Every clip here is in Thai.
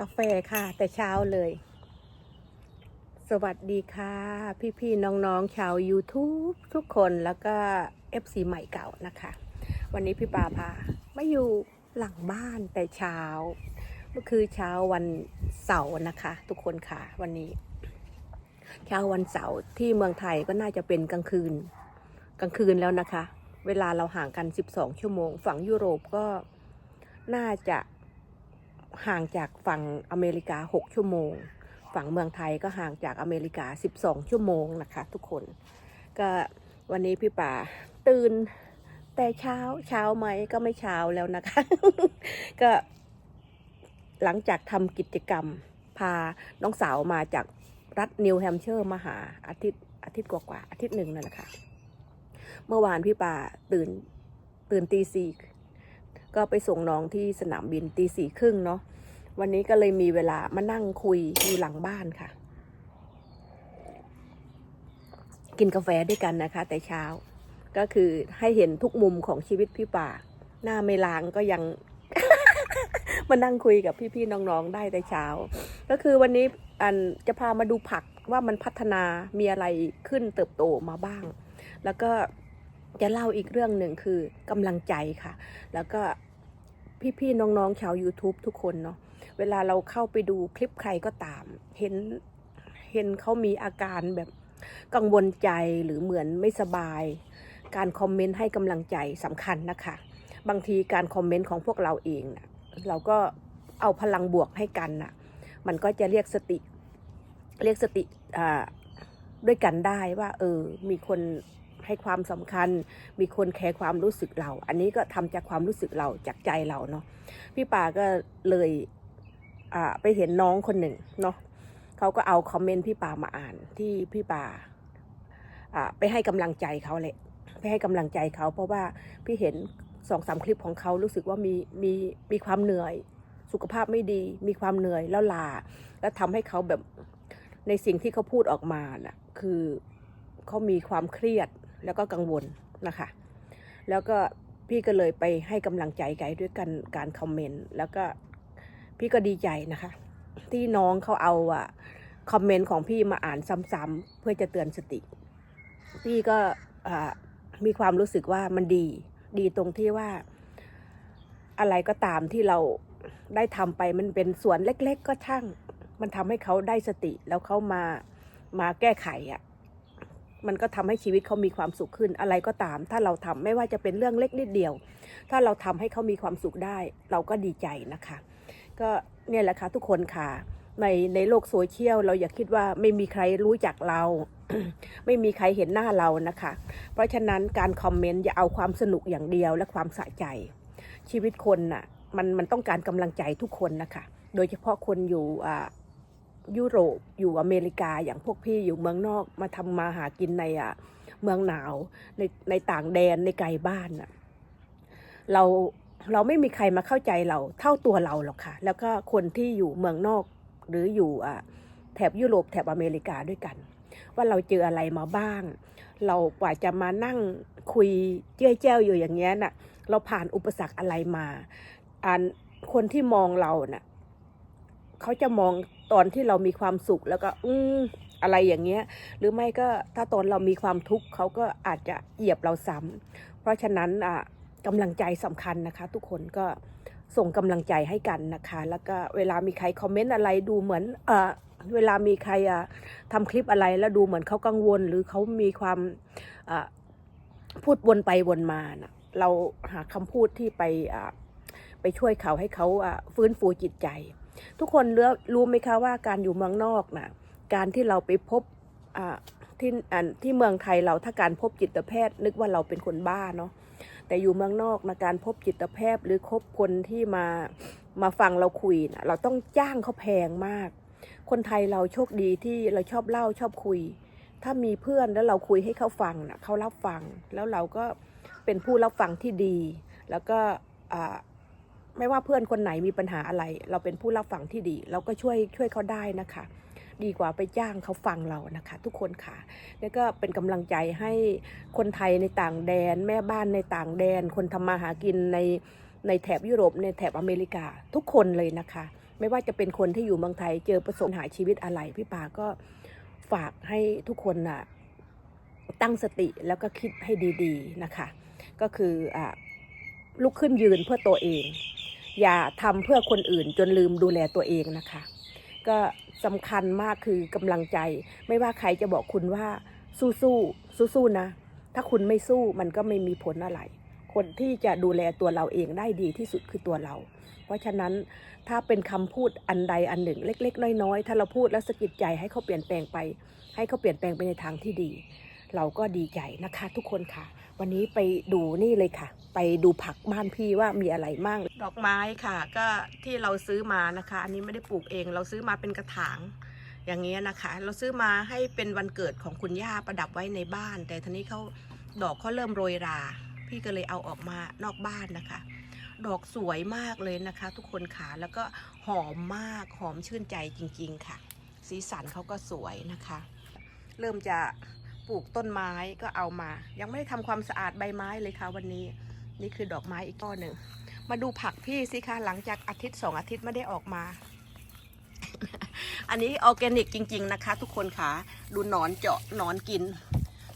กาแฟค่ะ แต่เช้าเลย สวัสดีค่ะ พี่ๆน้องๆชาว YouTube ทุกคนแล้วก็ FC ใหม่เก่านะคะ วันนี้พี่ปาพามาอยู่หลังบ้านแต่เช้าก็คือเช้าวันเสาร์นะคะ ทุกคนค่ะวันนี้ เช้าวันเสาร์ที่เมืองไทยก็น่าจะเป็นกลางคืน กลางคืนแล้วนะคะ เวลาเราห่างกัน 12 ชั่วโมง ฝั่งยุโรปก็น่าจะ ห่างจากฝั่งอเมริกา 6 ชั่วโมง ฝั่งเมืองไทยก็ห่างจากอเมริกา 12 ชั่วโมงนะคะทุกคน ก็วันนี้พี่ป่าตื่นแต่เช้าเช้าไหมก็ไม่เช้าแล้วนะคะ ก็หลังจากทำกิจกรรม พาน้องสาวมาจากรัฐนิวแฮมเชอร์มาหาอาทิตย์อาทิตย์กว่าๆอาทิตย์หนึ่งนั่นแหละค่ะ เมื่อวานพี่ป่าตื่นตื่นตีสี่ก็ไปส่งน้องที่สนามบินตีสี่ครึ่งเนาะ วันนี้ก็เลยมีเวลามานั่งคุยอยู่หลังบ้านค่ะ กินกาแฟด้วยกันนะคะ แต่เช้า ก็คือให้เห็นทุกมุมของชีวิตพี่ป่า หน้าไม่ล้างก็ยังมานั่งคุยกับพี่ๆน้องๆได้แต่เช้า ก็คือวันนี้อันจะพามาดูผักว่ามันพัฒนามีอะไรขึ้นเติบโตมาบ้าง แล้วก็จะเล่าอีกเรื่องหนึ่งคือกำลังใจค่ะ แล้วก็พี่ๆน้องๆชาว YouTube ทุกคนเนาะ เวลาเราเข้าไปดูคลิปใครก็ตาม เห็นเห็นเขามีอาการแบบกังวลใจหรือเหมือนไม่สบาย การคอมเมนต์ให้กำลังใจสำคัญนะคะ บางทีการคอมเมนต์ของพวกเราเองนะเราก็เอาพลังบวกให้กันนะมันก็จะเรียกสติ เรียกสติอ่าด้วยกันได้ว่า เออ มีคนให้ความสำคัญ มีคนแคร์ความรู้สึกเรา อันนี้ก็ทำจากความรู้สึกเราจากใจเราเนาะพี่ป่าก็เลย ไปเห็นน้องคนหนึ่งเนาะเขาก็เอาคอมเมนต์พี่ปามาอ่านที่พี่ปาอ่าไปให้กำลังใจเขาแหละไปให้กำลังใจเขา เพราะว่าพี่เห็นสองสามคลิปของเขารู้สึกว่ามีมีมีความเหนื่อย สุขภาพไม่ดีมีความเหนื่อยแล้วลา แล้วทำให้เขาแบบในสิ่งที่เขาพูดออกมาน่ะคือเขามีความเครียดแล้วก็กังวลนะคะ แล้วก็พี่ก็เลยไปให้กำลังใจไกด์ด้วยกันการคอมเมนต์แล้วก็ พี่ก็ดีใจนะคะ ที่น้องเขาเอาอะคอมเมนต์ของพี่มาอ่านซ้ำๆเพื่อจะเตือนสติ พี่ก็มีความรู้สึกว่ามันดี ดีตรงที่ว่า อะไรก็ตามที่เราได้ทำไปมันเป็นส่วนเล็ก ๆ ก็ช่าง มันทำให้เขาได้สติ แล้วเขามามาแก้ไขอะ่ะมันก็ทำให้ชีวิตเขามีความสุขขึ้นอะไรก็ตาม ถ้าเราทำไม่ว่าจะเป็นเรื่องเล็กนิดเดียว ถ้าเราทำให้เขามีความสุขได้ เราก็ดีใจนะคะ ก็เนี่ยแหละค่ะทุกคนค่ะ ในในโลกโซเชียลเราอย่าคิดว่าไม่มีใครรู้จักเรา ไม่มีใครเห็นหน้าเรานะคะ เพราะฉะนั้นการคอมเมนต์อย่าเอาความสนุกอย่างเดียวและความสะใจ ชีวิตคนน่ะมันมันต้องการกำลังใจทุกคนนะคะ โดยเฉพาะคนอยู่อ่ายุโรปอยู่อเมริกาอย่างพวกพี่อยู่เมืองนอกมาทำมาหากินในอะเมืองหนาวในในต่างแดนในไกลบ้านน่ะเรา เราไม่มีใครมาเข้าใจเราเท่าตัวเราหรอกค่ะ แล้วก็คนที่อยู่เมืองนอกหรืออยู่อะแถบยุโรปแถบอเมริกาด้วยกัน ว่าเราเจออะไรมาบ้าง เรากว่าจะมานั่งคุยเจ้ยแจ้วอยู่อย่างเงี้ยน่ะ เราผ่านอุปสรรคอะไรมาอันคนที่มองเราน่ะเขาจะมองตอนที่เรามีความสุขแล้วก็ อืมอะไรอย่างเงี้ย หรือไม่ก็ถ้าตอนเรามีความทุกข์เขาก็อาจจะเหยียบเราซ้ำเพราะฉะนั้นอะ กำลังใจสำคัญนะคะ ทุกคนก็ส่งกำลังใจให้กันนะคะ แล้วก็เวลามีใครคอมเมนต์อะไรดูเหมือนเออเวลามีใครทำคลิปอะไรแล้วดูเหมือนเขากังวล หรือเขามีความพูดวนไปวนมานะเราหาคำพูดที่ไปไปช่วยเขาให้เขาฟื้นฟูจิตใจ ทุกคนรู้รู้ไหมคะว่าการอยู่เมืองนอกนะการที่เราไปพบที่ที่เมืองไทยเราถ้าการพบจิตแพทย์ นึกว่าเราเป็นคนบ้าเนาะ แต่อยู่เมืองนอกนะการพบจิตแพทย์หรือคบคนที่มามาฟังเราคุยนะเราต้องจ้างเขาแพงมาก คนไทยเราโชคดีที่เราชอบเล่าชอบคุย ถ้ามีเพื่อนแล้วเราคุยให้เขาฟังนะเขารับฟัง แล้วเราก็เป็นผู้รับฟังที่ดี แล้วก็อ่าไม่ว่าเพื่อนคนไหนมีปัญหาอะไร เราเป็นผู้รับฟังที่ดี เราก็ช่วยช่วยเขาได้นะคะ ดีกว่าไปจ้างเขาฟังเรานะคะ ทุกคนค่ะแล้วก็เป็นกำลังใจให้คนไทยในต่างแดน แม่บ้านในต่างแดน คนทำมาหากินในในแถบยุโรปในแถบอเมริกาทุกคนเลยนะคะ ไม่ว่าจะเป็นคนที่อยู่เมืองไทย เจอประสบปัญหาชีวิตอะไรพี่ปาก็ฝากให้ทุกคนน่ะตั้งสติแล้วก็คิดให้ดีๆนะคะ ก็คืออลุกขึ้นยืนเพื่อตัวเอง อย่าทำเพื่อคนอื่นจนลืมดูแลตัวเองนะคะ ก็ สำคัญมากคือกำลังใจ ไม่ว่าใครจะบอกคุณว่าสู้สู้สู้สู้นะ ถ้าคุณไม่สู้มันก็ไม่มีผลอะไร คนที่จะดูแลตัวเราเองได้ดีที่สุดคือตัวเรา เพราะฉะนั้นถ้าเป็นคำพูดอันใดอันหนึ่ง เล็ก ๆ น้อยๆถ้าเราพูดแล้วสะกิดใจให้เขาเปลี่ยนแปลงไป ให้เขาเปลี่ยนแปลงไปในทางที่ดี เราก็ดีใจนะคะ ทุกคนค่ะ วันนี้ไปดูนี่เลยค่ะ ไปดูผักบ้านพี่ว่ามีอะไรมั่งดอกไม้ค่ะ ก็ที่เราซื้อมานะคะ อันนี้ไม่ได้ปลูกเอง เราซื้อมาเป็นกระถางอย่างเงี้ยนะคะ เราซื้อมาให้เป็นวันเกิดของคุณย่าประดับไว้ในบ้าน แต่ทีนี้เขาดอกเขาเริ่มโรยรา พี่ก็เลยเอาออกมานอกบ้านนะคะ ดอกสวยมากเลยนะคะ ทุกคนค่ะแล้วก็หอมมากหอมชื่นใจจริง ๆ ค่ะ สีสันเขาก็สวยนะคะ เริ่มจะปลูกต้นไม้ก็เอามา ยังไม่ได้ทำความสะอาดใบไม้เลยค่ะวันนี้ นี่คือดอกไม้อีกต้นหนึ่ง มาดูผักพี่สิคะหลังจากอาทิตย์สองอาทิตย์ไม่ได้ออกมา อันนี้ออร์แกนิกจริง ๆนะคะ ทุกคนค่ะ ดูหนอนเจาะหนอนกิน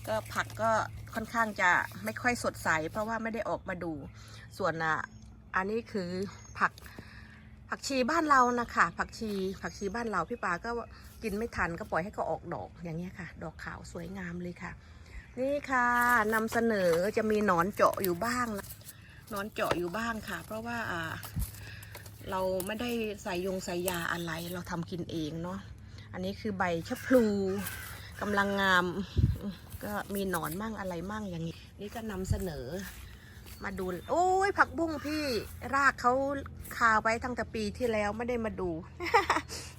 ก็ผักก็ค่อนข้างจะไม่ค่อยสดใส เพราะว่าไม่ได้ออกมาดู ส่วนอะอันนี้คือผักผักชีบ้านเรานะคะผักชีผักชีบ้านเราพี่ปาก็กินไม่ทันก็ปล่อยให้เขาออกดอกอย่างเงี้ยค่ะ ดอกขาวสวยงามเลยค่ะ นี่ค่ะนำเสนอจะมีหนอนเจาะอยู่บ้างนะ นอนเจาะอยู่บ้างค่ะ เพราะว่าเราไม่ได้ใส่ยงใส่ยาอะไร เราทำกินเองเนาะอันนี้คือใบชะพลูกำลังงามก็มีหนอนมั่งอะไรมั่งอย่างนี้ นี่ก็นำเสนอมาดู โอ้ยผักบุ้งพี่รากเขาคาไว้ตั้งแต่ปีที่แล้วไม่ได้มาดู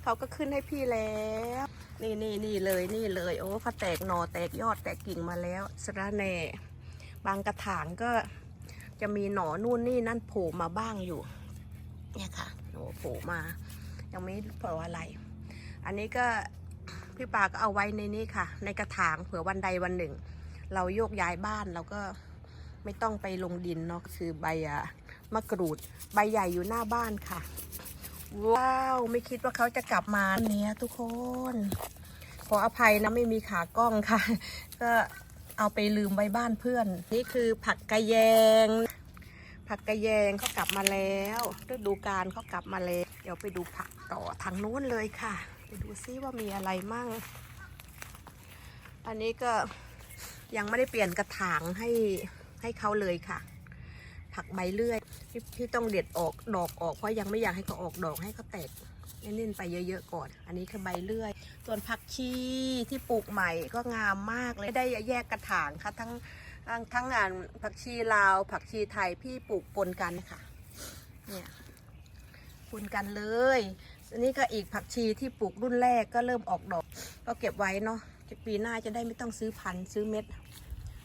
เขาก็ขึ้นให้พี่แล้ว นี่นี่นี่เลยนี่เลย โอ้เขาแตกหนอแตกยอดแตกกิ่งมาแล้วสระแหน่ บางกระถางก็ จะมีหนอนู่นนี่นั่นโผล่มาบ้างอยู่ เนี่ยค่ะหนูโผล่มา ยังไม่เผลออะไร อันนี้ก็พี่ปาก็เอาไว้ในนี้ค่ะ ในกระถางเผื่อวันใดวันหนึ่ง เราโยกย้ายบ้านเราก็ไม่ต้องไปลงดินเนาะคือใบอะมะกรูด ใบใหญ่อยู่หน้าบ้านค่ะ ว้าวไม่คิดว่าเขาจะกลับมาเนี้ยทุกคน ขออภัยนะไม่มีขากล้องค่ะ ก็ เอาไปลืมไว้บ้านเพื่อน นี่คือผักกระแยง ผักกระแยงเขากลับมาแล้วฤดูกาลเขากลับมาแล้ว เดี๋ยวไปดูผักต่อทางนู้นเลยค่ะ ไปดูซิว่ามีอะไรมั่ง อันนี้ก็ยังไม่ได้เปลี่ยนกระถางให้ให้เขาเลยค่ะ ผักใบเลื่อยที่ที่ต้องเด็ดออกดอกออกเพราะยังไม่อยากให้เขาออกดอกให้เขาแตก เน้นๆไปเยอะๆก่อน อันนี้คือใบเลื่อย ส่วนผักชีที่ปลูกใหม่ก็งามมากเลยได้แยกกระถางค่ะทั้งทั้งทั้งงานผักชีลาว ผักชีไทยพี่ปลูกปนกันค่ะ เนี่ยปนกันเลยอันนี้ก็อีกผักชีที่ปลูกรุ่นแรกก็เริ่มออกดอก ก็เก็บไว้เนาะปีหน้าจะได้ไม่ต้องซื้อพันธุ์ซื้อเม็ด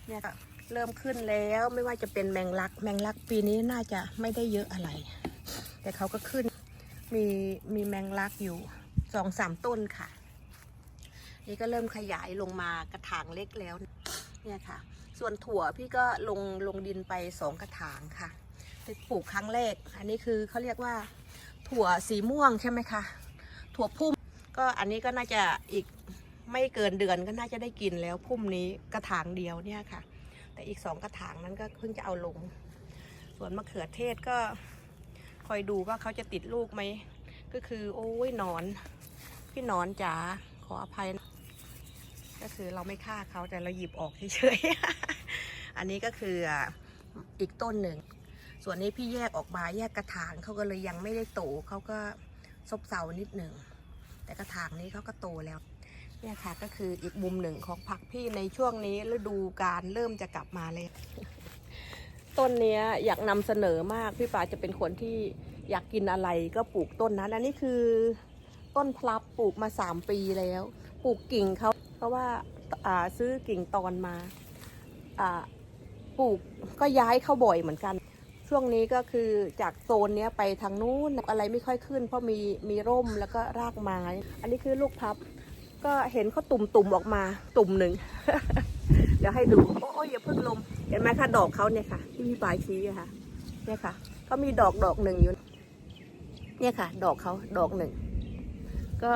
เนี่ยก็เริ่มขึ้นแล้วไม่ว่าจะเป็นแมงลัก แมงลักปีนี้น่าจะไม่ได้เยอะอะไร แต่เขาก็ขึ้น มีมีแมงลักอยู่สองสามต้นค่ะ นี่ก็เริ่มขยายลงมากระถางเล็กแล้ว เนี่ยค่ะ ส่วนถั่วพี่ก็ลงลงดินไปสองกระถางค่ะที่ปลูกครั้งแรก อันนี้คือเขาเรียกว่า ถั่วสีม่วงใช่ไหมคะ ถั่วพุ่ม ก็อันนี้ก็น่าจะอีกไม่เกินเดือนก็น่าจะได้กินแล้วพุ่มนี้กระถางเดียวเนี่ยค่ะ แต่อีกสองกระถางนั้นก็เพิ่งจะเอาลง ส่วนมะเขือเทศก็ คอยดูว่าเขาจะติดลูกไหม ก็คือโอ้ยนอน พี่นอนจ๋าขออภัย ก็คือเราไม่ฆ่าเขาแต่เราหยิบออกเฉยๆ อันนี้ก็คืออีกต้นหนึ่ง ส่วนนี้พี่แยกออกมาแยกกระถางเขาก็เลยยังไม่ได้โตเขาก็ซบเซานิดหนึ่ง แต่กระถางนี้เขาก็โตแล้วเนี่ยค่ะก็คืออีกมุมหนึ่งของผักพี่ในช่วงนี้ฤดูการเริ่มจะกลับมาเลย ต้นนี้อยากนำเสนอมาก พี่ปาจะเป็นคนที่อยากกินอะไรก็ปลูกต้นนั้นอันนี้คือ ต้นพลับปลูกมาสามปีแล้ว ปลูกกิ่งเขาเพราะว่าาซื้อกิ่งตอนมาาปลูกก็ย้ายเข้าบ่อยเหมือนกัน ช่วงนี้ก็คือจากโซนนี้ไปทางนู้นอะไรไม่ค่อยขึ้น เพราะมีมีร่มแล้วก็รากไม้ อันนี้คือลูกพับ ก็เห็นเขาตุ่มๆออกมาตุ่มหนึ่ง เดี๋ยวให้ดู โอ้ยอย่าเพิ่งลม เห็นไหมคะดอกเขาเนี่ยค่ะที่มีปลายชี้อะค่ะ เนี่ยค่ะเขามีดอกดอกหนึ่งอยู่ เนี่ยค่ะ ดอกเขาดอกหนึ่ง ก็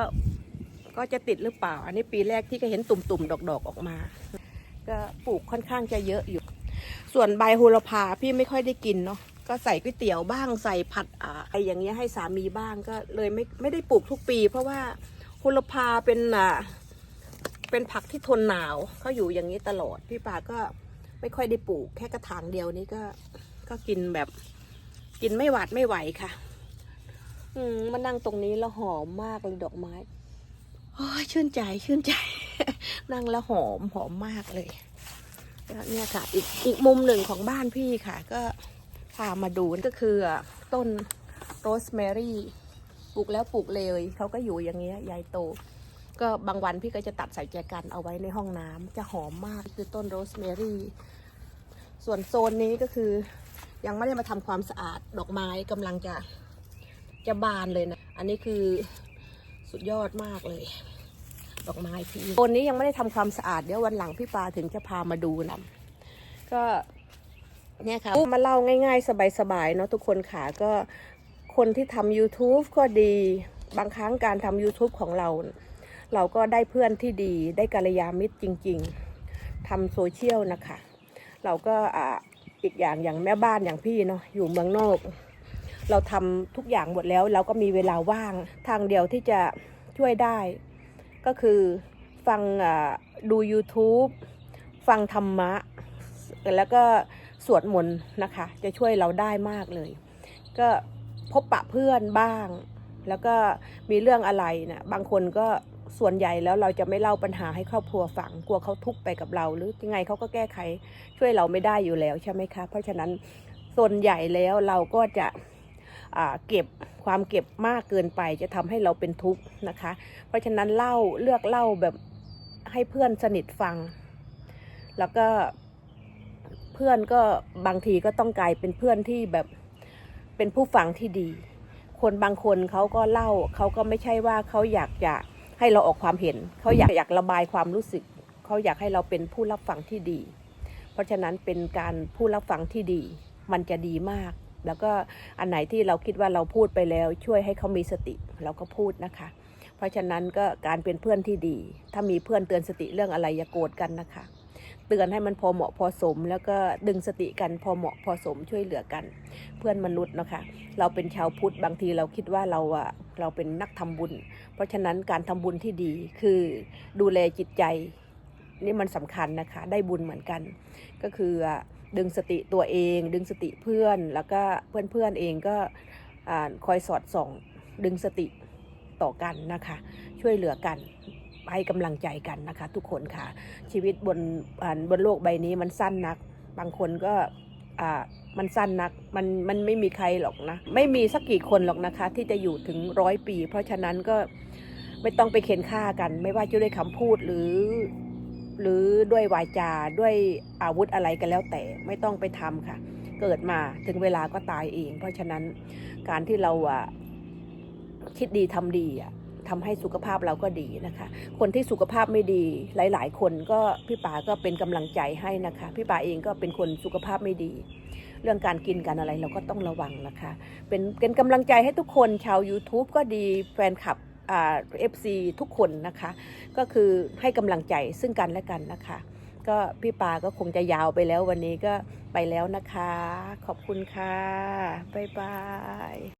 ก็จะติดหรือเปล่า อันนี้ปีแรกที่ก็เห็นตุ่มๆ ดอกๆออกมา ก็ปลูกค่อนข้างจะเยอะอยู่ ส่วนใบโหระพาพี่ไม่ค่อยได้กินเนาะ ก็ใส่ก๋วยเตี๋ยวบ้างใส่ผัดอ่าไออย่างเงี้ยให้สามีบ้างก็เลยไม่ไม่ได้ปลูกทุกปี เพราะว่าโหระพาเป็นอ่า เป็นผักที่ทนหนาวเขาอยู่อย่างนี้ตลอด พี่ปาก็ไม่ค่อยได้ปลูก แค่กระถางเดียวนี้ก็ ก็กินแบบกินไม่หวาดไม่ไหวค่ะ อืมมานั่งตรงนี้แล้วหอมมากเลยดอกไม้โอ้ยชื่นใจชื่นใจ นั่งแล้วหอมหอมมากเลยเนี่ยค่ะ อีกอีกมุมหนึ่งของบ้านพี่ค่ะ ก็พามาดูก็คือต้นโรสแมรี่ปลูกแล้วปลูกเลยเขาก็อยู่อย่างเงี้ยใหญ่โต ก็บางวันพี่ก็จะตัดใส่แจกันเอาไว้ในห้องน้ำจะหอมมากคือต้นโรสแมรี่ส่วนโซนนี้ก็คือ ยังไม่ได้มาทำความสะอาดดอกไม้กำลังจะจะบานเลยนะอันนี้คือสุดยอดมากเลย ดอกไม้พี่โซนนี้ยังไม่ได้ทำความสะอาดเดี๋ยววันหลังพี่ปาถึงจะพามาดูนะก็เนี่ยค่ะมาเล่าง่าย ๆ สบายๆเนาะทุกคนค่ะก็คนที่ทำ YouTube ก็ดีบางครั้งการทำ YouTube ของเรา เราก็ได้เพื่อนที่ดีได้กัลยาณมิตรจริง ๆทำโซเชียลนะคะ เราก็อ่าอีกอย่างอย่างแม่บ้านอย่างพี่เนาะอยู่เมืองนอก เราทำทุกอย่างหมดแล้ว เราก็มีเวลาว่างทางเดียวที่จะช่วยได้ ก็คือฟังอ่าดู YouTube ฟังธรรมะ แล้วก็สวดมนต์นะคะ จะช่วยเราได้มากเลย ก็พบปะเพื่อนบ้าง แล้วก็มีเรื่องอะไรนะบางคนก็ ส่วนใหญ่แล้วเราจะไม่เล่าปัญหาให้ครอบครัวฟังกลัวเขาทุกข์ไปกับเรา หรือยังไงเขาก็แก้ไขช่วยเราไม่ได้อยู่แล้วใช่ไหมคะ เพราะฉะนั้นส่วนใหญ่แล้วเราก็จะเก็บความเก็บมากเกินไปจะทำให้เราเป็นทุกข์นะคะ เพราะฉะนั้นเล่าเลือกเล่าแบบให้เพื่อนสนิทฟัง แล้วก็เพื่อนก็บางทีก็ต้องกลายเป็นเพื่อนที่แบบเป็นผู้ฟังที่ดี คนบางคนเขาก็เล่าเขาก็ไม่ใช่ว่าเขาอยากจะ ให้เราออกความเห็น เขาอยากอยากระบายความรู้สึก เขาอยากให้เราเป็นผู้รับฟังที่ดี เพราะฉะนั้นเป็นการผู้รับฟังที่ดี มันจะดีมาก แล้วก็อันไหนที่เราคิดว่าเราพูดไปแล้ว ช่วยให้เขามีสติเราก็พูดนะคะ เพราะฉะนั้นก็การเป็นเพื่อนที่ดี ถ้ามีเพื่อนเตือนสติเรื่องอะไรอย่าโกรธกันนะคะ เตือนให้มันพอเหมาะพอสม แล้วก็ดึงสติกันพอเหมาะพอสมช่วยเหลือกัน เพื่อนมนุษย์นะคะ เราเป็นชาวพุทธบางทีเราคิดว่าเราอะ เราเป็นนักทำบุญ เพราะฉะนั้นการทำบุญที่ดีคือดูแลจิตใจนี่มันสำคัญนะคะ ได้บุญเหมือนกัน ก็คือดึงสติตัวเอง ดึงสติเพื่อนแล้วก็เพื่อนเพื่อนๆเองก็คอยสอดส่อง ดึงสติต่อกันนะคะ ช่วยเหลือกันให้กำลังใจกันนะคะ ทุกคนค่ะชีวิตบนบนโลกใบนี้มันสั้นนัก บางคนก็ มันสั้นนัก มันมันไม่มีใครหรอกนะ ไม่มีสักกี่คนหรอกนะคะ ที่จะอยู่ถึงร้อยปี เพราะฉะนั้นก็ไม่ต้องไปเข็นฆ่ากัน ไม่ว่าจะด้วยคำพูดหรือ หรือด้วยวาจาด้วยอาวุธอะไรก็แล้วแต่ไม่ต้องไปทำค่ะ เกิดมาถึงเวลาก็ตายเอง เพราะฉะนั้นการที่เราอะคิดดีทำดีอะ ทำให้สุขภาพเราก็ดีนะคะ คนที่สุขภาพไม่ดีหลาย ๆ คนก็พี่ป๋าก็เป็นกำลังใจให้นะคะ พี่ป๋าเองก็เป็นคนสุขภาพไม่ดี เรื่องการกินการอะไรเราก็ต้องระวังนะคะ เป็นเป็นกำลังใจให้ทุกคนชาว YouTube ก็ดีแฟนคลับอ่าเอฟซีทุกคนนะคะ ก็คือให้กำลังใจซึ่งกันและกันนะคะ ก็พี่ปาก็คงจะยาวไปแล้ววันนี้ก็ไปแล้วนะคะ ขอบคุณค่ะ บ๊ายบาย